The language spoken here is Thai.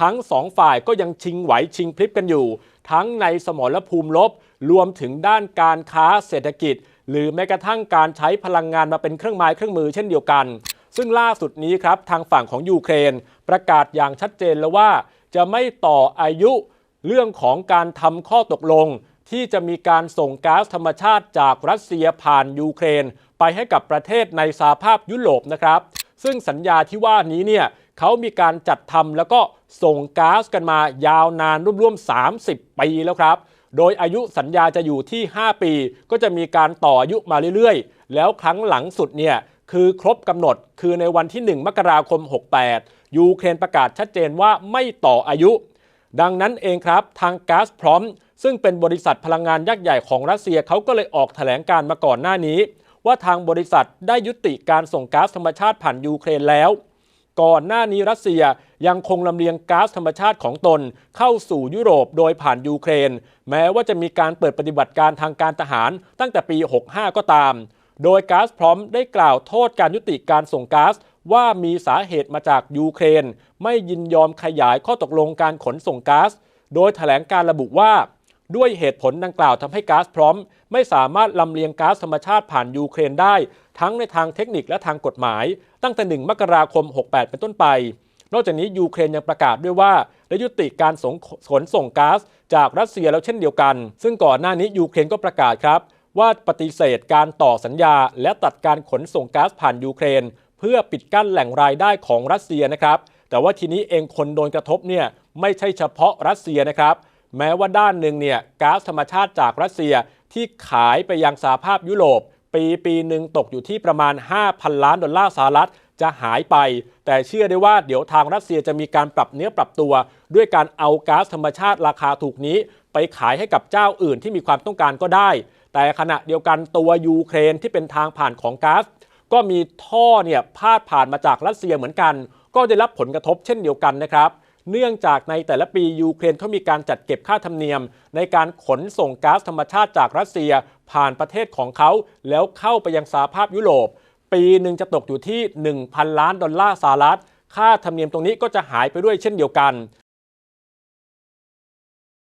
ทั้งสองฝ่ายก็ยังชิงไหวชิงพลิบกันอยู่ ทั้งในสมรภูมิลบ รวมถึงด้านการค้าเศรษฐกิจ หรือแม้กระทั่งการใช้พลังงานมาเป็นเครื่องไม้เครื่องมือเช่นเดียวกัน ซึ่งล่าสุดนี้ครับทางฝั่งของยูเครน ประกาศอย่างชัดเจนแล้วว่า จะไม่ต่ออายุเรื่องของการทำข้อตกลงที่จะมีการส่งก๊าซธรรมชาติจากรัสเซียผ่านยูเครน ไปให้กับประเทศในสหภาพยุโรปนะครับ ซึ่งสัญญาที่ว่านี้เนี่ย เขามีการจัดทำแล้วก็ส่งก๊าซกันมายาวนานร่วมๆ 30 ปีแล้วครับ โดยอายุสัญญาจะอยู่ที่ 5 ปี ก็จะมีการต่ออายุมาเรื่อยๆ แล้วครั้งหลังสุดเนี่ยคือครบกำหนดคือในวันที่ 1 มกราคม 68 ยูเครนประกาศชัดเจนว่าไม่ต่ออายุ ดังนั้นเองครับทางก๊าซพร้อม ซึ่งเป็นบริษัทพลังงานยักษ์ใหญ่ของรัสเซียเขาก็เลยออกแถลงการมาก่อนหน้านี้ ว่าทางบริษัทได้ยุติการส่งก๊าซธรรมชาติผ่านยูเครนแล้ว ก่อนหน้านี้รัสเซียยังคงลำเลียงก๊าซธรรมชาติของตน เข้าสู่ยุโรปโดยผ่านยูเครน แม้ว่าจะมีการเปิดปฏิบัติการทางการทหารตั้งแต่ปี 65 ก็ตาม โดยก๊าซพร้อมได้กล่าวโทษการยุติการส่งก๊าซว่ามีสาเหตุมาจากยูเครน ไม่ยินยอมขยายข้อตกลงการขนส่งก๊าซโดยแถลงการระบุว่า ด้วยเหตุผลดังกล่าวทำให้ก๊าซพร้อม ไม่สามารถลำเลียงก๊าซธรรมชาติผ่านยูเครนได้ ทั้งในทางเทคนิคและทางกฎหมาย ตั้งแต่ 1 มกราคม 68 เป็นต้นไป นอกจากนี้ยูเครนยังประกาศด้วยว่าได้ยุติการส่งขนส่งก๊าซจากรัสเซียแล้วเช่นเดียวกัน ซึ่งก่อนหน้านี้ยูเครนก็ประกาศครับว่าปฏิเสธการต่อสัญญา และตัดการขนส่งก๊าซผ่านยูเครน เพื่อปิดกั้นแหล่งรายได้ของรัสเซียนะครับ แต่ว่าทีนี้เองคนโดนกระทบเนี่ยไม่ใช่เฉพาะรัสเซียนะครับ แม้ว่าด้านหนึ่งเนี่ยก๊าซธรรมชาติจากรัสเซียที่ขายไปยังสหภาพยุโรป ปีปีหนึ่งตกอยู่ที่ประมาณ 5,000 ล้านดอลลาร์สหรัฐจะหายไป แต่เชื่อได้ว่าเดี๋ยวทางรัสเซียจะมีการปรับเนื้อปรับตัว ด้วยการเอาก๊าซธรรมชาติราคาถูกนี้ ไปขายให้กับเจ้าอื่นที่มีความต้องการก็ได้ แต่ขณะเดียวกันตัวยูเครนที่เป็นทางผ่านของก๊าซก็มีท่อเนี่ยพาดผ่านมาจากรัสเซียเหมือนกัน ก็ได้รับผลกระทบเช่นเดียวกันนะครับ เนื่องจากในแต่ละปียูเครนเขามีการจัดเก็บค่าธรรมเนียม ในการขนส่งก๊าซธรรมชาติจากรัสเซีย ผ่านประเทศของเขาแล้วเข้าไปยังสหภาพยุโรป ปีหนึ่งจะตกอยู่ที่ 1,000 ล้านดอลลาร์สหรัฐ ค่าธรรมเนียมตรงนี้ก็จะหายไปด้วยเช่นเดียวกัน